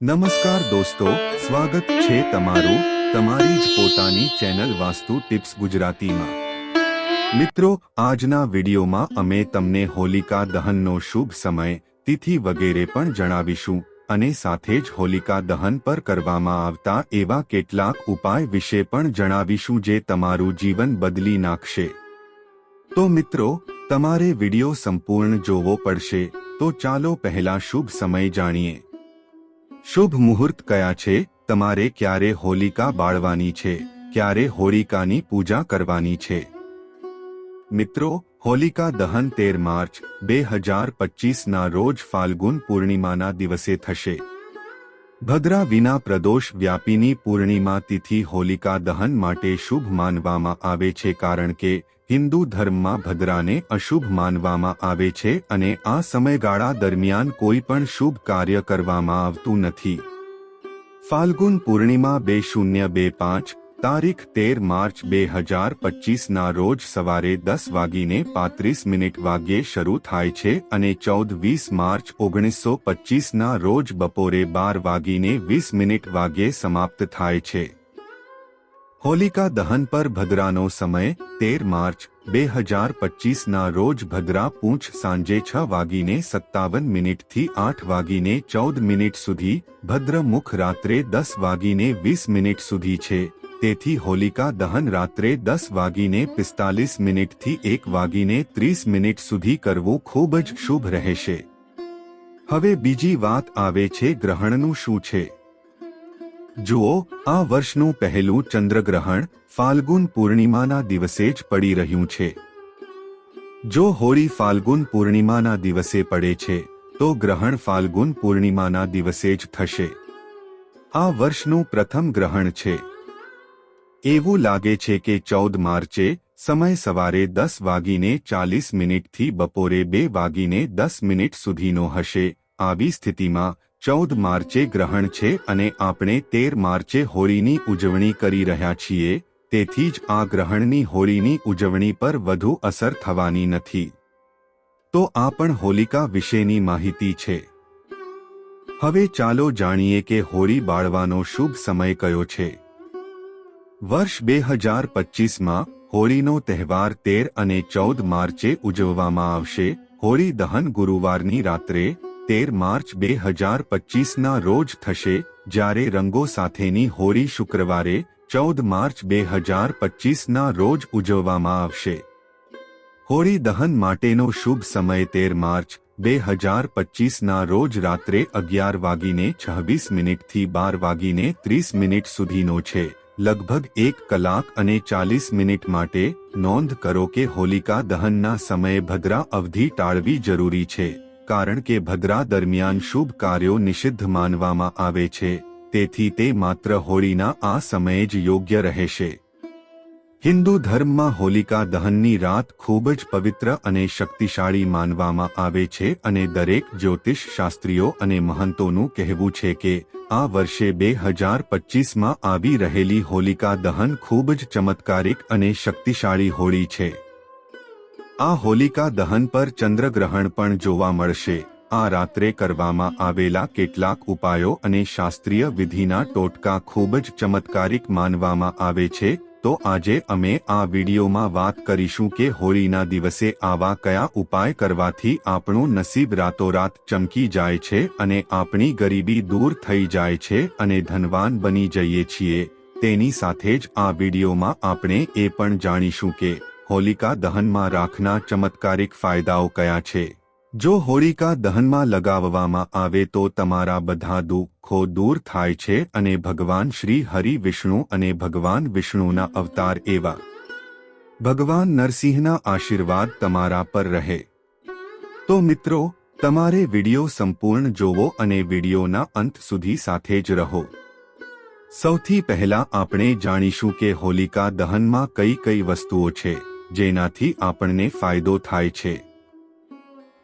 નમસ્કાર દોસ્તો, સ્વાગત છે તમારું તમારી જ પોતાની ચેનલ વાસ્તુ ટિપ્સ ગુજરાતીમાં. મિત્રો, આજના વિડીયોમાં અમે તમને હોલિકા દહનનો શુભ સમય, તિથિ વગેરે પણ જણાવીશું અને સાથે જ હોલિકા દહન પર કરવામાં આવતા એવા કેટલાક ઉપાય વિશે પણ જણાવીશું જે તમારું જીવન બદલી નાખશે. તો મિત્રો, તમારે વીડિયો સંપૂર્ણ જોવો પડશે, તો ચાલો પહેલા શુભ સમય જાણીએ. શુભ મુહૂર્ત કયા છે? તમારે ક્યારે હોલિકા બાળવાની છે? ક્યારે હોલિકાની પૂજા કરવાની છે? મિત્રો, હોલિકા દહન તેર માર્ચ, બે હજાર પચીસના રોજ ફાલ્ગુન પૂર્ણિમાના દિવસે થશે. ભદ્રા વિના પ્રદોષ વ્યાપીની પૂર્ણિમા તિથિ હોલિકા દહન માટે શુભ માનવામાં આવે છે કારણ કે હિન્દુ ધર્મમાં ભદ્રાને અશુભ માનવામાં આવે છે અને આ સમયગાળા દરમિયાન કોઈ પણ શુભ કાર્ય કરવામાં આવતું નથી. ફાલ્ગુન પૂર્ણિમા બે શૂન્ય બે પાંચ તારીખ તેર માર્ચ બે હજાર પચીસના રોજ સવારે દસ વાગીને પાંત્રીસ મિનિટ વાગ્યે શરૂ થાય છે અને ચૌદ વીસ માર્ચ ઓગણીસો પચીસના રોજ બપોરે બાર વાગીને વીસ મિનિટ વાગ્યે સમાપ્ત થાય છે. હોલિકા દહન પર ભદ્રાનો સમય તેર માર્ચ બે હજાર પચીસના રોજ ભદ્રા પૂંછ સાંજે છ વાગીને સત્તાવન મિનિટથી આઠ વાગીને ચૌદ મિનિટ સુધી, ભદ્રમુખ રાત્રે દસ વાગીને વીસ મિનિટ સુધી છે. તેથી હોલિકા દહન રાત્રે દસ વાગીને પિસ્તાલીસ મિનિટથી એક વાગીને ત્રીસ મિનિટ સુધી કરવું ખૂબ જ શુભ રહેશે. હવે બીજી વાત આવે છે ગ્રહણનું શું છે? જુઓ, આ વર્ષનું પહેલું ચંદ્રગ્રહણ ફાલ્ગુન પૂર્ણિમાના દિવસે જ પડી રહ્યું છે. જો હોળી ફાલ્ગુન પૂર્ણિમાના દિવસે પડે છે, તો ગ્રહણ ફાલ્ગુન પૂર્ણિમાના દિવસે જ થશે. આ વર્ષનું પ્રથમ ગ્રહણ છે. એવું લાગે છે કે ચૌદ માર્ચે સમય સવારે દસ વાગીને ચાલીસ મિનિટથી બપોરે બે વાગીને દસ મિનિટ સુધીનો હશે. આવી સ્થિતિમાં ચૌદ માર્ચે ગ્રહણ છે અને આપણે તેર માર્ચે હોળીની ઉજવણી કરી રહ્યા છીએ, તેથી જ આ ગ્રહણની હોળીની ઉજવણી પર વધુ અસર થવાની નથી. તો આ પણ હોલિકા વિશેની માહિતી છે. હવે ચાલો જાણીએ કે હોળી બાળવાનો શુભ સમય કયો છે. વર્ષ બે હજાર પચીસમાં હોળીનો તહેવાર તેર અને ચૌદ માર્ચે ઉજવવામાં આવશે. હોળી દહન ગુરુવારની રાત્રે તેર માર્ચ બે હજાર પચીસના રોજ થશે, જ્યારે રંગો સાથેની હોળી શુક્રવારે ચૌદ માર્ચ બે હજાર પચીસના રોજ ઉજવવામાં આવશે. હોળી દહન માટેનો શુભ સમય તેર માર્ચ બે હજાર પચીસના રોજ રાત્રે અગિયાર વાગીને છવ્વીસ મિનિટથી બાર વાગીને ત્રીસ મિનિટ સુધીનો છે. લગભગ એક કલાક અને ચાલીસ મિનિટ માટે નોંધ કરો કે હોલિકા દહનના સમયે ભદ્રા અવધિ ટાળવી જરૂરી છે, કારણ કે ભદ્રા દરમિયાન શુભ કાર્યો નિષિદ્ધ માનવામાં આવે છે, તેથી તે માત્ર હોળીના આ સમયે જ યોગ્ય રહેશે. હિન્દુ ધર્મમાં હોલિકા દહનની રાત ખૂબ જ પવિત્ર અને શક્તિશાળી માનવામાં આવે છે અને દરેક જ્યોતિષ શાસ્ત્રીઓ અને મહંતોનું કહેવું છે કે, આ વર્ષે બે હજાર પચીસમાં આવી રહેલી હોલિકા દહન ખૂબ જ ચમત્કારિક અને શક્તિશાળી હોળી છે. આ હોલિકા દહન પર ચંદ્રગ્રહણ પણ જોવા મળશે. આ રાત્રે કરવામાં આવેલા કેટલાક ઉપાયો અને શાસ્ત્રીય વિધિના ટોટકા ખૂબ જ ચમત્કારિક માનવામાં આવે છે. તો આજે અમે આ વિડીયોમાં વાત કરીશું કે હોળીના દિવસે આવા કયા ઉપાય કરવાથી આપણું નસીબ રાતોરાત ચમકી જાય છે અને આપણી ગરીબી દૂર થઈ જાય છે અને ધનવાન બની જઈએ છીએ. તેની સાથે જ આ વિડીયોમાં આપણે એ પણ જાણીશું કે હોલિકા દહનમાં રાખના ચમત્કારિક ફાયદાઓ કયા છે. જો હોલિકા દહનમાં લગાવવામાં આવે તો તમારા બધા દુઃખો દૂર થાય છે અને ભગવાન શ્રી હરિ વિષ્ણુ અને ભગવાન વિષ્ણુના અવતાર એવા. ભગવાન નરસિંહના આશીર્વાદ તમારા પર રહે. તો મિત્રો, તમારે વિડિયો સંપૂર્ણ જોવો અને વિડિયોના અંત સુધી સાથે જ રહો. સૌથી પહેલા આપણે જાણીશું કે હોલિકા દહનમાં કઈ કઈ વસ્તુઓ છે, જેનાથી આપણને ફાયદો થાય છે.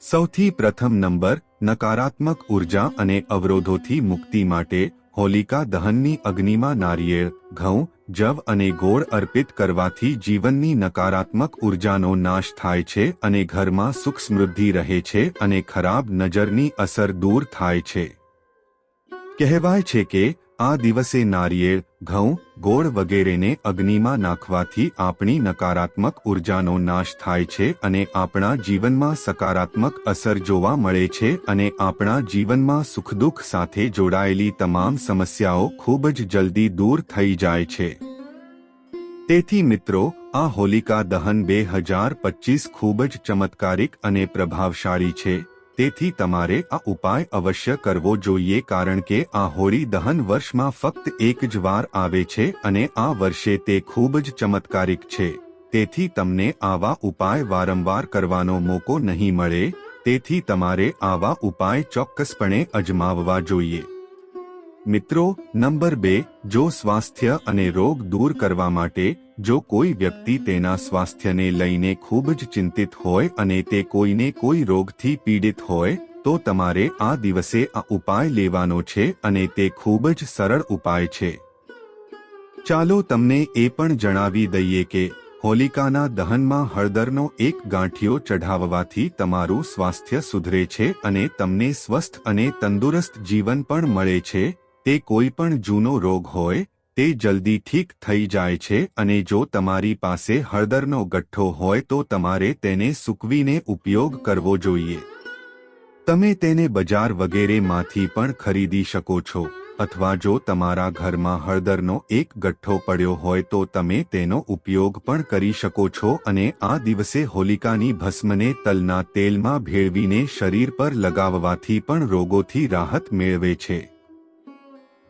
સૌથી પ્રથમ નંબર, નકારાત્મક ઊર્જા અને અવરોધોથી મુક્તિ માટે હોલિકા દહનની અગ્નિમાં નારિયેળ, ઘઉં, જવ અને ગોળ અર્પિત કરવાથી જીવનની નકારાત્મક ઉર્જાનો નાશ થાય છે અને ઘરમાં સુખ સમૃદ્ધિ રહે છે અને ખરાબ નજરની અસર દૂર થાય છે. કહેવાય છે કે આ દિવસે નારિયેળ, ઘઉં, ગોળ વગેરેને અગ્નિમાં નાખવાથી આપણી નકારાત્મક ઉર્જાનો નાશ થાય છે અને આપણા જીવનમાં સકારાત્મક અસર જોવા મળે છે અને આપણા જીવનમાં સુખદુઃખ સાથે જોડાયેલી તમામ સમસ્યાઓ ખૂબ જ જલ્દી દૂર થઈ જાય છે. તેથી મિત્રો, આ હોલિકા દહન બે હજાર પચીસ ખૂબ જ ચમત્કારિક અને પ્રભાવશાળી છે. તેથી તમારે આ ઉપાય અવશ્ય કરવો જોઈએ કારણ કે આ હોળી દહન વર્ષમાં ફક્ત એક જ વાર આવે છે અને આ વર્ષે તે ખૂબ જ ચમત્કારિક છે. તેથી તમને આવા ઉપાય વારંવાર કરવાનો મોકો નહીં મળે, તેથી તમારે આવા ઉપાય ચોક્કસપણે અજમાવવા જોઈએ. મિત્રો, નંબર બે, જો સ્વાસ્થ્ય અને રોગ દૂર કરવા માટે, જો કોઈ વ્યક્તિ તેના સ્વાસ્થ્યને લઈને ખૂબ જ ચિંતિત હોય અને તે કોઈને કોઈ રોગથી પીડિત હોય, તો તમારે આ દિવસે આ ઉપાય લેવાનો છે અને તે ખૂબ જ સરળ ઉપાય છે. ચાલો તમને એ પણ જણાવી દઈએ કે, હોલિકાના દહનમાં હળદરનો એક ગાંઠિયો ચઢાવવાથી તમારું સ્વાસ્થ્ય સુધરે છે અને તમને સ્વસ્થ અને તંદુરસ્ત જીવન પણ મળે છે તે કોઈ પણ જૂનો રોગ હોય, તે જલ્દી ઠીક થઈ જાય છે અને જો તમારી પાસે હળદરનો ગઠ્ઠો હોય તો તમારે તેને સૂકવીને ઉપયોગ કરવો જોઈએ. તમે તેને બજાર વગેરેમાંથી પણ ખરીદી શકો છો, અથવા જો તમારા ઘરમાં હળદરનો એક ગઠ્ઠો પડ્યો હોય તો તમે તેનો ઉપયોગ પણ કરી શકો છો અને આ દિવસે હોલિકાની ભસ્મને તલના તેલમાં ભેળવીને શરીર પર લગાવવાથી પણ રોગોથી રાહત મેળવે છે.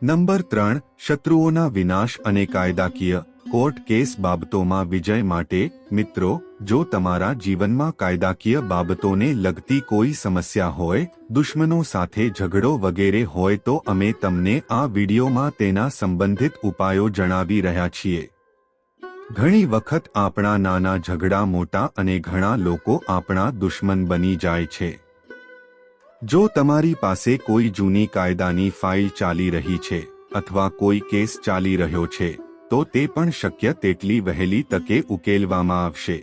નંબર ત્રણ, શત્રુઓના વિનાશ અને કાયદાકીય કોર્ટ કેસ બાબતોમાં વિજય માટે, મિત્રો, જો તમારા જીવનમાં કાયદાકીય બાબતોને લગતી કોઈ સમસ્યા હોય, દુશ્મનો સાથે ઝઘડો વગેરે હોય તો અમે તમને આ વિડીયોમાં તેના સંબંધિત ઉપાયો જણાવી રહ્યા છીએ. ઘણી વખત આપણા નાના ઝઘડા મોટા અને ઘણા લોકો આપણા દુશ્મન બની જાય છે. જો તમારી પાસે કોઈ જૂની કાયદાની ફાઇલ ચાલી રહી છે અથવા કોઈ કેસ ચાલી રહ્યો છે, તો તે પણ શક્ય તેટલી વહેલી તકે ઉકેલવામાં આવશે.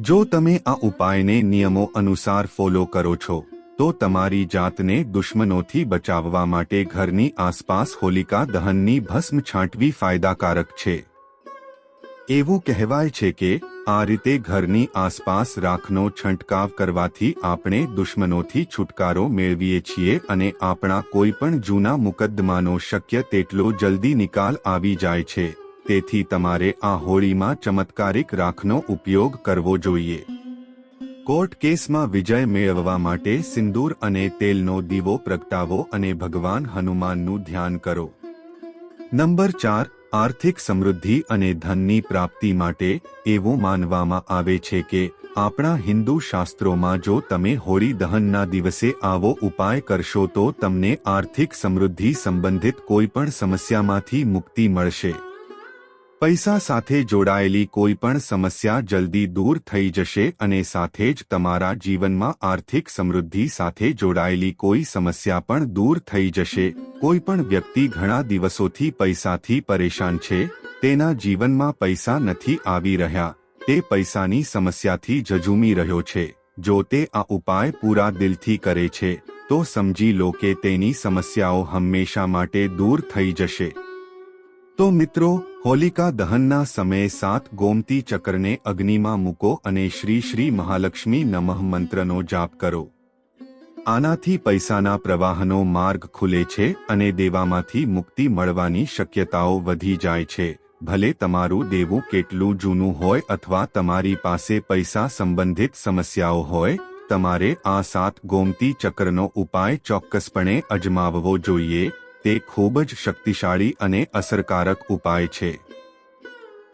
જો તમે આ ઉપાયને નિયમો અનુસાર ફોલો કરો છો, તો તમારી જાતને દુશ્મનોથી બચાવવા માટે ઘરની આસપાસ હોલિકા દહનની ભસ્મ છાંટવી ફાયદાકારક છે. એવું કહેવાય છે કે, આ રીતે ઘરની આસપાસ રાખનો છંટકાવ કરવાથી આપણે દુશ્મનોથી છુટકારો મેળવીએ છીએ અને આપણા કોઈ પણ જૂના મુકદ્દમાનો શક્ય તેટલો જલ્દી નિકાલ આવી જાય છે. તેથી તમારે આ હોળીમાં ચમત્કારિક રાખનો ઉપયોગ કરવો જોઈએ. કોર્ટ કેસમાં વિજય મેળવવા માટે સિંદૂર અને તેલનો દીવો પ્રગટાવો અને ભગવાન હનુમાનનું ધ્યાન કરો. નંબર ચાર આર્થિક સમૃદ્ધિ અને ધનની પ્રાપ્તિ માટે એવું માનવામાં આવે છે કે આપણા હિન્દુ શાસ્ત્રોમાં જો તમે હોળી દહનના દિવસે આવો ઉપાય કરશો તો તમને આર્થિક સમૃદ્ધિ સંબંધિત કોઈપણ સમસ્યામાંથી મુક્તિ મળશે. પૈસા સાથે જોડાયેલી કોઈ પણ સમસ્યા જલ્દી દૂર થઈ જશે અને સાથે જ તમારા જીવનમાં આર્થિક સમૃદ્ધિ સાથે જોડાયેલી કોઈ સમસ્યા પણ દૂર થઈ જશે. કોઈ પણ વ્યક્તિ ઘણા દિવસોથી પૈસાથી પરેશાન છે, તેના જીવનમાં પૈસા નથી આવી રહ્યા, તે પૈસાની સમસ્યાથી જજુમી રહ્યો છે. જો તે આ ઉપાય પૂરા દિલથી કરે છે, તો સમજી લો કે તેની સમસ્યાઓ હંમેશા માટે દૂર થઈ જશે. તો મિત્રો, હોલિકા દહનના સમયે સાત ગોમતી ચક્રને અગ્નિમાં મૂકો અને શ્રી શ્રી મહાલક્ષ્મી નમઃ મંત્રનો જાપ કરો. આનાથી પૈસાના પ્રવાહનો માર્ગ ખુલે છે અને દેવામાંથી મુક્તિ મળવાની શક્યતાઓ વધી જાય છે. ભલે તમારું દેવું કેટલું જૂનું હોય અથવા તમારી પાસે પૈસા સંબંધિત સમસ્યાઓ હોય, તમારે આ સાત ગોમતી ચક્રનો ઉપાય ચોક્કસપણે અજમાવવો જોઈએ. તે ખૂબ જ શક્તિશાળી અને અસરકારક ઉપાય છે.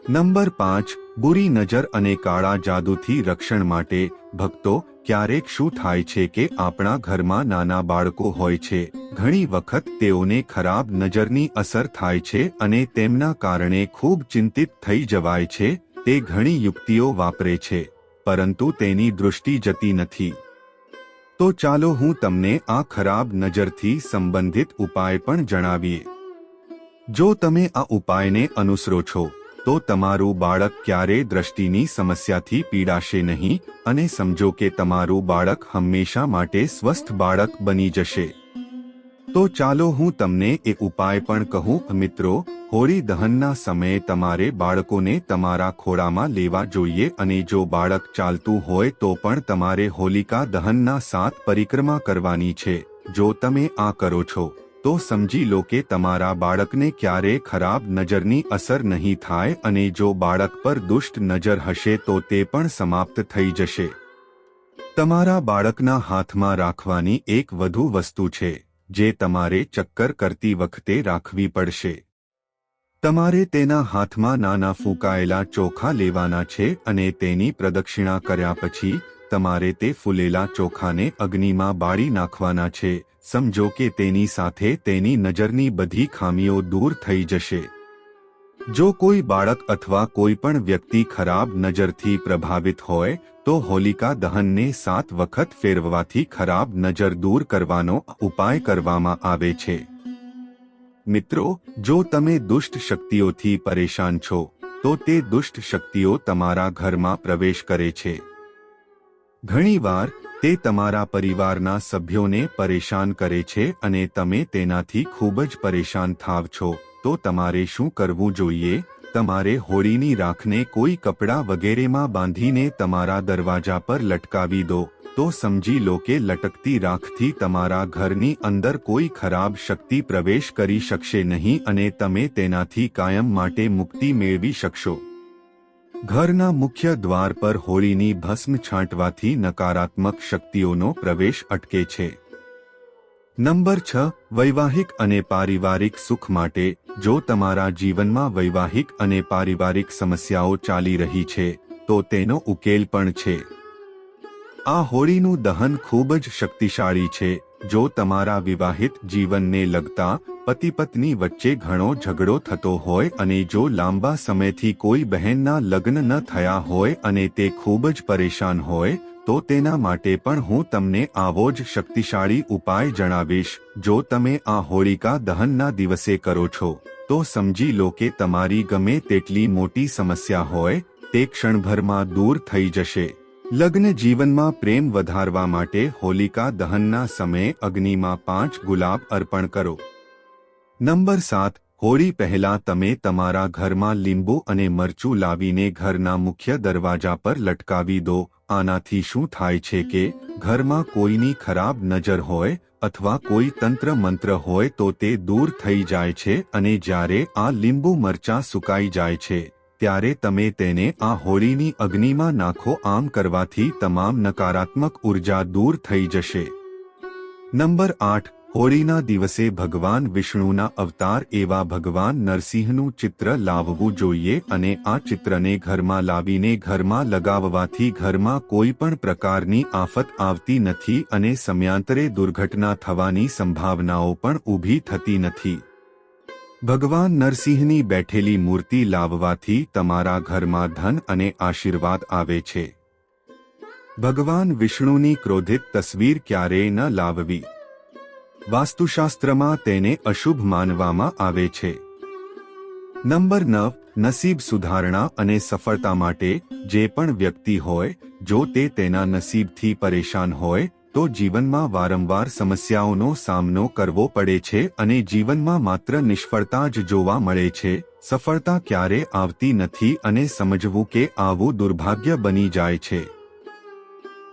નંબર પાંચ, બુરી નજર અને કાળા જાદુથી રક્ષણ માટે, ભક્તો, ક્યારેક શું થાય છે કે આપણા ઘરમાં નાના બાળકો હોય છે, ઘણી વખત તેઓને ખરાબ નજરની અસર થાય છે અને તેમના કારણે ખૂબ ચિંતિત થઈ જવાય છે, તે ઘણી યુક્તિઓ વાપરે છે, પરંતુ તેની દૃષ્ટિ જતી નથી. તો ચાલો હું તમને આ ખરાબ નજરથી સંબંધિત ઉપાય પણ જણાવીએ. જો તમે આ ઉપાયને અનુસરો છો, તો તમારું બાળક ક્યારે દ્રષ્ટિની સમસ્યાથી પીડાશે નહીં અને સમજો કે તમારું બાળક હંમેશા માટે સ્વસ્થ બાળક બની જશે. તો ચાલો હું તમને એ ઉપાય પણ કહું, મિત્રો હોળી દહનના સમયે તમારે બાળકોને તમારા ખોળામાં લેવા જોઈએ અને જો બાળક ચાલતું હોય તો પણ તમારે હોલિકા દહનના સાત પરિક્રમા કરવાની છે. જો તમે આ કરો છો, તો સમજી લો કે તમારા બાળકને ક્યારે ખરાબ નજરની અસર નહીં થાય અને જો બાળક પર દુષ્ટ નજર હશે તો તે પણ સમાપ્ત થઈ જશે. તમારા બાળકના હાથમાં રાખવાની એક વધુ વસ્તુ છે, જે તમારે ચક્કર કરતી વખતે રાખવી પડશે. તમારે તેના હાથમાં નાના ફૂંકાયેલા ચોખા લેવાના છે અને તેની પ્રદક્ષિણા કર્યા પછી તમારે તે ફૂલેલા ચોખાને અગ્નિમાં બાળી નાખવાના છે. સમજો કે તેની સાથે તેની નજરની બધી ખામીઓ દૂર થઈ જશે. જો કોઈ બાળક અથવા કોઈ પણ વ્યક્તિ ખરાબ નજરથી પ્રભાવિત હોય, તો હોલિકા દહનને સાત વખત ફેરવવાથી ખરાબ નજર દૂર કરવાનો ઉપાય કરવામાં આવે છે. મિત્રો, જો તમે દુષ્ટ શક્તિઓથી પરેશાન છો, તો તે દુષ્ટ શક્તિઓ તમારા ઘરમાં પ્રવેશ કરે છે. ઘણીવાર, તે તમારા પરિવારના સભ્યોને પરેશાન કરે છે અને તમે તેનાથી ખૂબ જ પરેશાન થાવ છો, તો તમારે શું કરવું જોઈએ? તમારે હોળીની રાખને કોઈ કપડાં વગેરેમાં બાંધીને તમારા દરવાજા પર લટકાવી દો. તો સમજી લો કે લટકતી રાખથી તમારા ઘરની અંદર કોઈ ખરાબ શક્તિ પ્રવેશ કરી શકશે નહીં અને તમે તેનાથી કાયમ માટે મુક્તિ મેળવી શકશો. ઘરના મુખ્ય દ્વાર પર હોળીની ભસ્મ છાંટવાથી નકારાત્મક શક્તિઓનો પ્રવેશ અટકે છે. નંબર છ, વૈવાહિક અને પારિવારિક સુખ માટે, જો તમારા જીવનમાં વૈવાહિક અને પારિવારિક સમસ્યાઓ ચાલી રહી છે, તો તેનો ઉકેલ પણ છે. આ હોળીનું દહન ખૂબ જ શક્તિશાળી છે. જો તમારા વિવાહિત જીવનને લગતા પતિ પત્ની વચ્ચે ઘણો ઝઘડો થતો હોય અને જો લાંબા સમયથી કોઈ બહેનના લગ્ન ન થયા હોય અને તે ખૂબ જ પરેશાન હોય, તો તેના માટે પણ હું તમને આવો જ શક્તિશાળી ઉપાય જણાવીશ. જો તમે આ હોળિકા દહનના દિવસે કરો છો, તો સમજી લો કે તમારી ગમે તેટલી મોટી સમસ્યા હોય, તે ક્ષણભરમાં દૂર થઈ જશે. લગ્ન જીવનમાં પ્રેમ વધારવા માટે હોલિકા દહનના સમયે અગ્નિમાં પાંચ ગુલાબ અર્પણ કરો. નંબર સાત, હોળી પહેલા તમે તમારા ઘરમાં લીંબુ અને મરચું લાવીને ઘરના મુખ્ય દરવાજા પર લટકાવી દો. આનાથી શું થાય છે કે, ઘરમાં કોઈની ખરાબ નજર હોય અથવા કોઈ તંત્ર મંત્ર હોય તો તે દૂર થઈ જાય છે અને જ્યારે આ લીંબુ મરચાં સુકાઈ જાય છે. ત્યારે તમે તેને આ હોળીની અગ્નિમાં નાખો આમ કરવાથી તમામ નકારાત્મક ઊર્જા દૂર થઈ જશે. નંબર આઠ, હોળીના દિવસે ભગવાન વિષ્ણુના અવતાર એવા ભગવાન નરસિંહનું ચિત્ર લાવવું જોઈએ અને આ ચિત્રને ઘરમાં લાવીને ઘરમાં લગાવવાથી ઘરમાં કોઈ પણ પ્રકારની આફત આવતી નથી અને સમયાંતરે દુર્ઘટના થવાની સંભાવનાઓ પણ ઊભી થતી નથી. ભગવાન નરસિંહની બેઠેલી મૂર્તિ લાવવાથી તમારા ઘરમાં ધન અને આશીર્વાદ આવે છે. ભગવાન વિષ્ણુની ક્રોધિત તસવીર ક્યારેય ન લાવવી. વાસ્તુશાસ્ત્રમાં તેને અશુભ માનવામાં આવે છે. નંબર નવ, નસીબ સુધારણા અને સફળતા માટે જે પણ વ્યક્તિ હોય, જો તે તેના નસીબથી પરેશાન હોય તો જીવનમાં વારંવાર સમસ્યાઓનો સામનો કરવો પડે છે અને જીવનમાં માત્ર નિષ્ફળતા જ જોવા મળે છે. સફળતા ક્યારે આવતી નથી અને સમજવું કે આવું દુર્ભાગ્ય બની જાય છે.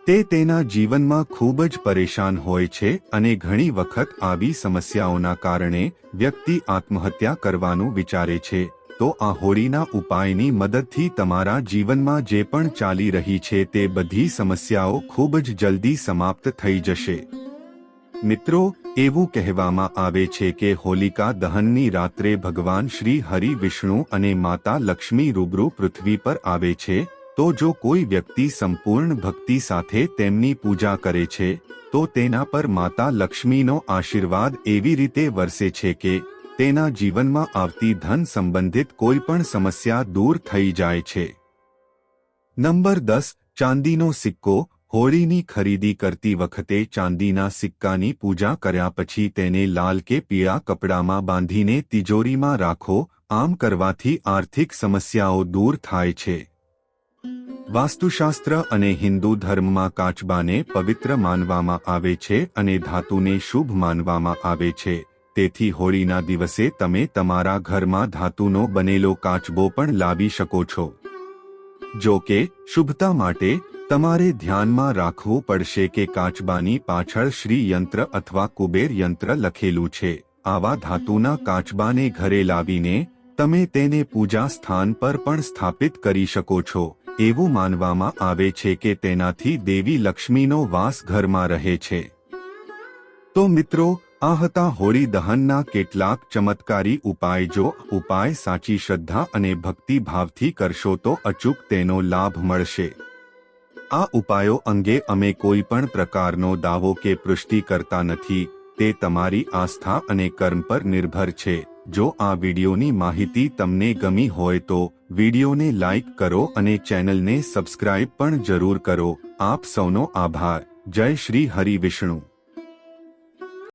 તે તેના જીવનમાં ખૂબ જ પરેશાન હોય છે અને ઘણી વખત આવી સમસ્યાઓના કારણે વ્યક્તિ આત્મહત્યા કરવાનું વિચારે છે. તો આ હોળીના ઉપાયની મદદથી તમારા જીવનમાં જે પણ ચાલી રહી છે તે બધી સમસ્યાઓ ખૂબ જ જલ્દી સમાપ્ત થઈ જશે. મિત્રો, એવું કહેવામાં આવે છે કે હોલિકા દહનની રાત્રે ભગવાન શ્રી હરિ વિષ્ણુ અને માતા લક્ષ્મી રૂબરૂ પૃથ્વી પર આવે છે, તો જો કોઈ વ્યક્તિ સંપૂર્ણ ભક્તિ સાથે તેમની પૂજા કરે છે, તો તેના પર માતા લક્ષ્મીનો આશીર્વાદ એવી રીતે વરસે છે કે તેના જીવનમાં આવતી ધન સંબંધિત કોઈ પણ સમસ્યા દૂર થઈ જાય છે. નંબર દસ, ચાંદીનો સિક્કો, હોળીની ખરીદી કરતી વખતે ચાંદીના સિક્કાની પૂજા કર્યા પછી તેને લાલ કે પીળા કપડામાં બાંધીને તિજોરીમાં રાખો, આમ કરવાથી આર્થિક સમસ્યાઓ દૂર થાય છે. વાસ્તુશાસ્ત્ર અને હિન્દુ ધર્મમાં કાચબાને પવિત્ર માનવામાં આવે છે અને ધાતુને શુભ માનવામાં આવે છે. તેથી હોળીના દિવસે તમે તમારા ઘરમાં ધાતુનો બનેલો કાચબો પણ લાવી શકો છો. જો કે, શુભતા માટે તમારે ધ્યાનમાં રાખવું પડશે કે કાચબાની પાછળ શ્રી યંત્ર અથવા કુબેર યંત્ર લખેલું છે. આવા ધાતુના કાચબાને ઘરે લાવીને તમે તેને પૂજા સ્થાન પર પણ સ્થાપિત કરી શકો છો. એવું માનવામાં આવે છે કે તેનાથી દેવી લક્ષ્મીનો વાસ ઘરમાં રહે છે. તો મિત્રો આ હતા હોળી દહનના કેટલાક ચમત્કારી ઉપાય જો ઉપાય સાચી શ્રદ્ધા અને ભક્તિભાવથી કરશો તો અચૂક તેનો લાભ મળશે. આ ઉપાયો અંગે અમે કોઈ પણ પ્રકારનો દાવો કે પુષ્ટિ કરતા નથી, તે તમારી આસ્થા અને કર્મ પર નિર્ભર છે. જો આ વિડિયોની માહિતી તમને ગમી હોય તો વિડીયોને લાઇક કરો અને ચેનલને સબસ્ક્રાઇબ પણ જરૂર કરો. આપ સૌનો આભાર. જય શ્રી હરિ વિષ્ણુ.